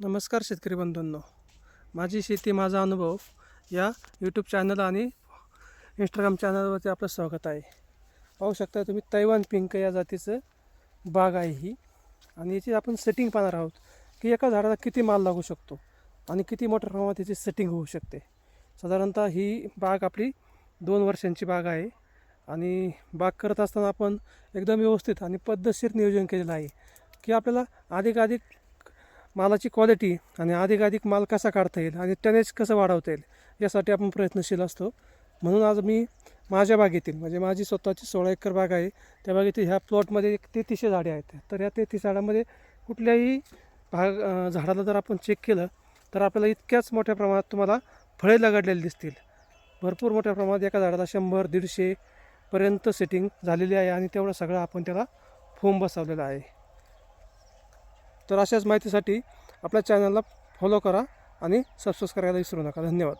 नमस्कार शेतकरी बंधूंनो. माझी शेती माझा अनुभव या यूट्यूब चॅनल आणि इंस्टाग्राम चॅनलवरती आपलं स्वागत आहे. पाहू शकता तुम्ही तैवान पिंक या जातीचं बाग आहे ही. आणि याची आपण सेटिंग पाहणार आहोत की एका झाडाला किती माल लागू शकतो आणि किती मोठ्या प्रमाणात याची सेटिंग होऊ शकते. साधारणतः ही बाग आपली दोन वर्षांची बाग आहे आणि बाग करत असताना आपण एकदम व्यवस्थित आणि पद्धतशीर नियोजन केलेलं आहे की आपल्याला अधिकाधिक मालाची क्वालिटी आणि अधिकाधिक माल कसा काढता येईल आणि टनेज कसं वाढवता येईल यासाठी आपण प्रयत्नशील असतो. म्हणून आज मी माझ्या बागेतील म्हणजे माझी स्वतःची सोळा एकर बाग आहे त्या बागेतील ह्या प्लॉटमध्ये एक तेहतीसशे झाडे आहेत. तर या तेहतीस झाडामध्ये कुठल्याही भाग झाडाला जर आपण चेक केलं तर आपल्याला इतक्याच मोठ्या प्रमाणात तुम्हाला फळे लगडलेली दिसतील. भरपूर मोठ्या प्रमाणात एका झाडाला शंभर दीडशेपर्यंत सेटिंग झालेली आहे आणि तेवढं सगळं आपण त्याला फोम बसवलेला आहे. तर अशाच माहितीसाठी आपल्या चॅनलला फॉलो करा आणि सबस्क्राईब करायला विसरू नका. धन्यवाद.